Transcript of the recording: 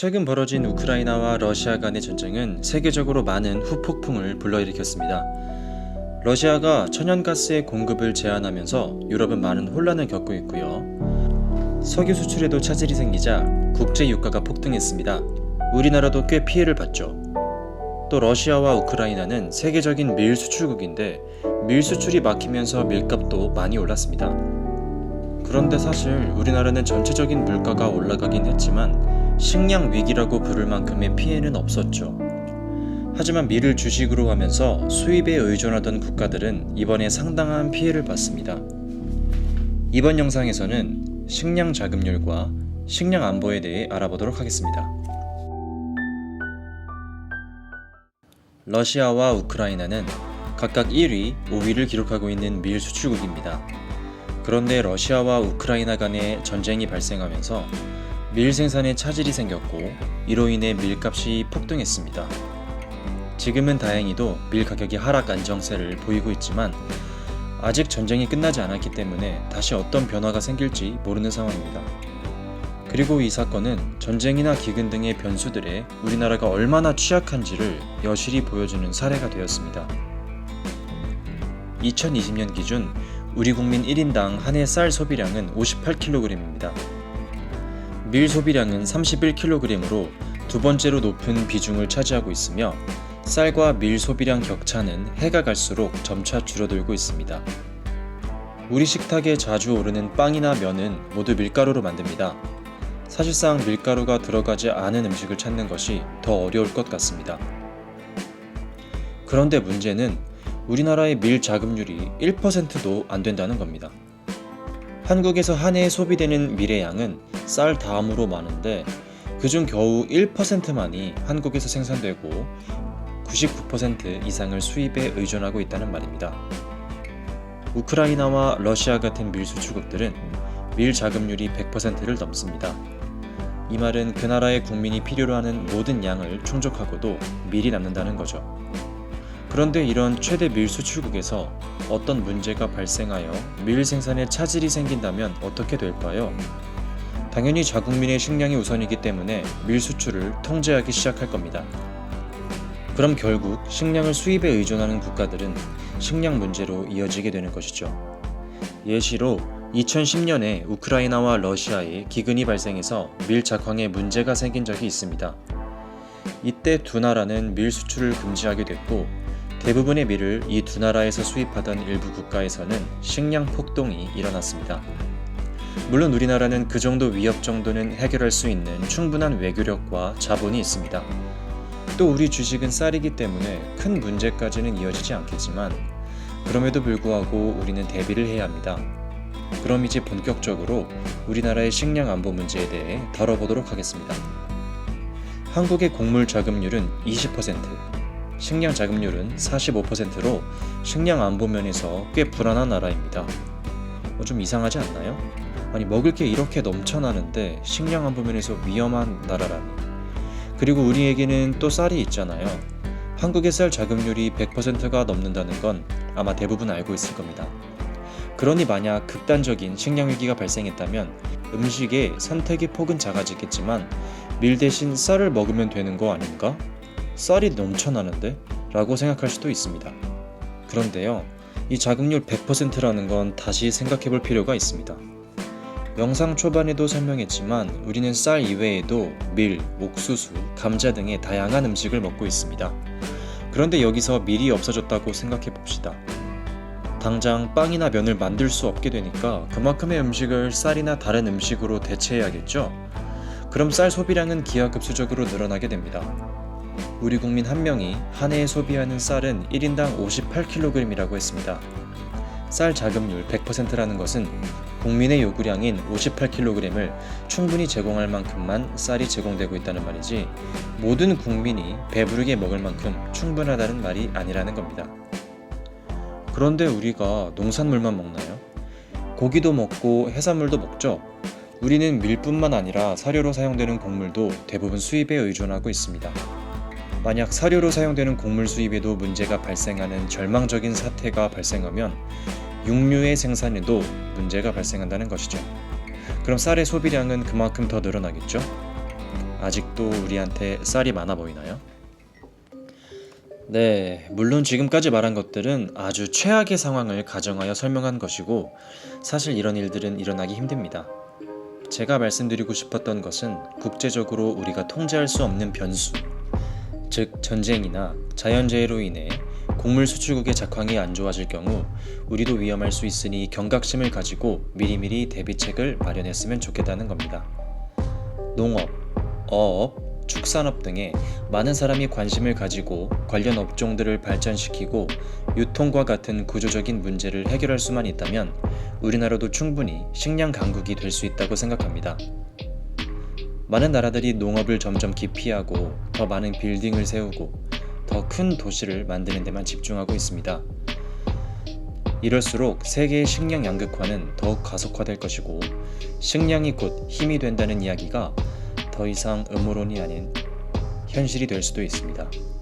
최근 벌어진 우크라이나와 러시아 간의 전쟁은 세계적으로 많은 후폭풍을 불러일으켰습니다. 러시아가 천연가스의 공급을 제한하면서 유럽은 많은 혼란을 겪고 있고요. 석유 수출에도 차질이 생기자 국제 유가가 폭등했습니다. 우리나라도 꽤 피해를 봤죠. 또 러시아와 우크라이나는 세계적인 밀 수출국인데 밀 수출이 막히면서 밀값도 많이 올랐습니다. 그런데 사실 우리나라는 전체적인 물가가 올라가긴 했지만 식량 위기라고 부를 만큼의 피해는 없었죠. 하지만 밀을 주식으로 하면서 수입에 의존하던 국가들은 이번에 상당한 피해를 봤습니다. 이번 영상에서는 식량 자급률과 식량 안보에 대해 알아보도록 하겠습니다. 러시아와 우크라이나는 각각 1위, 5위를 기록하고 있는 밀 수출국입니다. 그런데 러시아와 우크라이나 간의 전쟁이 발생하면서 밀 생산에 차질이 생겼고 이로 인해 밀값이 폭등했습니다. 지금은 다행히도 밀 가격이 하락 안정세를 보이고 있지만 아직 전쟁이 끝나지 않았기 때문에 다시 어떤 변화가 생길지 모르는 상황입니다. 그리고 이 사건은 전쟁이나 기근 등의 변수들에 우리나라가 얼마나 취약한지를 여실히 보여주는 사례가 되었습니다. 2020년 기준 우리 국민 1인당 한 해 쌀 소비량은 58kg입니다. 밀 소비량은 31kg으로 두 번째로 높은 비중을 차지하고 있으며 쌀과 밀 소비량 격차는 해가 갈수록 점차 줄어들고 있습니다. 우리 식탁에 자주 오르는 빵이나 면은 모두 밀가루로 만듭니다. 사실상 밀가루가 들어가지 않은 음식을 찾는 것이 더 어려울 것 같습니다. 그런데 문제는 우리나라의 밀 자급률이 1%도 안 된다는 겁니다. 한국에서 한 해에 소비되는 밀의 양은 쌀 다음으로 많은데 그중 겨우 1%만이 한국에서 생산되고 99% 이상을 수입에 의존하고 있다는 말입니다. 우크라이나와 러시아 같은 밀 수출국들은 밀 자급률이 100%를 넘습니다. 이 말은 그 나라의 국민이 필요로 하는 모든 양을 충족하고도 밀이 남는다는 거죠. 그런데 이런 최대 밀 수출국에서 어떤 문제가 발생하여 밀 생산에 차질이 생긴다면 어떻게 될까요? 당연히 자국민의 식량이 우선이기 때문에 밀 수출을 통제하기 시작할 겁니다. 그럼 결국 식량을 수입에 의존하는 국가들은 식량 문제로 이어지게 되는 것이죠. 예시로 2010년에 우크라이나와 러시아에 기근이 발생해서 밀 작황에 문제가 생긴 적이 있습니다. 이때 두 나라는 밀 수출을 금지하게 됐고 대부분의 밀을 이 두 나라에서 수입하던 일부 국가에서는 식량 폭동이 일어났습니다. 물론 우리나라는 그 정도 위협 정도는 해결할 수 있는 충분한 외교력과 자본이 있습니다. 또 우리 주식은 쌀이기 때문에 큰 문제까지는 이어지지 않겠지만 그럼에도 불구하고 우리는 대비를 해야 합니다. 그럼 이제 본격적으로 우리나라의 식량 안보 문제에 대해 다뤄보도록 하겠습니다. 한국의 곡물 자급률은 20%, 식량 자급률은 45%로 식량 안보 면에서 꽤 불안한 나라입니다. 어, 좀 이상하지 않나요? 아니 먹을 게 이렇게 넘쳐나는데 식량 안보 면에서 위험한 나라라니. 그리고 우리에게는 또 쌀이 있잖아요. 한국의 쌀 자급률이 100%가 넘는다는 건 아마 대부분 알고 있을 겁니다. 그러니 만약 극단적인 식량 위기가 발생했다면 음식의 선택의 폭은 작아지겠지만 밀 대신 쌀을 먹으면 되는 거 아닌가? 쌀이 넘쳐나는데? 라고 생각할 수도 있습니다. 그런데요, 이 자급률 100%라는 건 다시 생각해 볼 필요가 있습니다. 영상 초반에도 설명했지만 우리는 쌀 이외에도 밀, 옥수수, 감자 등의 다양한 음식을 먹고 있습니다. 그런데 여기서 밀이 없어졌다고 생각해 봅시다. 당장 빵이나 면을 만들 수 없게 되니까 그만큼의 음식을 쌀이나 다른 음식으로 대체해야겠죠? 그럼 쌀 소비량은 기하급수적으로 늘어나게 됩니다. 우리 국민 한 명이 한 해에 소비하는 쌀은 1인당 58kg이라고 했습니다. 쌀 자급률 100%라는 것은 국민의 요구량인 58kg을 충분히 제공할 만큼만 쌀이 제공되고 있다는 말이지 모든 국민이 배부르게 먹을 만큼 충분하다는 말이 아니라는 겁니다. 그런데 우리가 농산물만 먹나요? 고기도 먹고 해산물도 먹죠. 우리는 밀뿐만 아니라 사료로 사용되는 곡물도 대부분 수입에 의존하고 있습니다. 만약 사료로 사용되는 곡물 수입에도 문제가 발생하는 절망적인 사태가 발생하면 육류의 생산에도 문제가 발생한다는 것이죠. 그럼 쌀의 소비량은 그만큼 더 늘어나겠죠? 아직도 우리한테 쌀이 많아 보이나요? 네, 물론 지금까지 말한 것들은 아주 최악의 상황을 가정하여 설명한 것이고 사실 이런 일들은 일어나기 힘듭니다. 제가 말씀드리고 싶었던 것은 국제적으로 우리가 통제할 수 없는 변수, 즉 전쟁이나 자연재해로 인해 곡물 수출국의 작황이 안 좋아질 경우 우리도 위험할 수 있으니 경각심을 가지고 미리미리 대비책을 마련했으면 좋겠다는 겁니다. 농업, 어업, 축산업 등에 많은 사람이 관심을 가지고 관련 업종들을 발전시키고 유통과 같은 구조적인 문제를 해결할 수만 있다면 우리나라도 충분히 식량 강국이 될 수 있다고 생각합니다. 많은 나라들이 농업을 점점 기피하고 더 많은 빌딩을 세우고 더 큰 도시를 만드는 데만 집중하고 있습니다. 이럴수록 세계의 식량 양극화는 더욱 가속화될 것이고 식량이 곧 힘이 된다는 이야기가 더 이상 음모론이 아닌 현실이 될 수도 있습니다.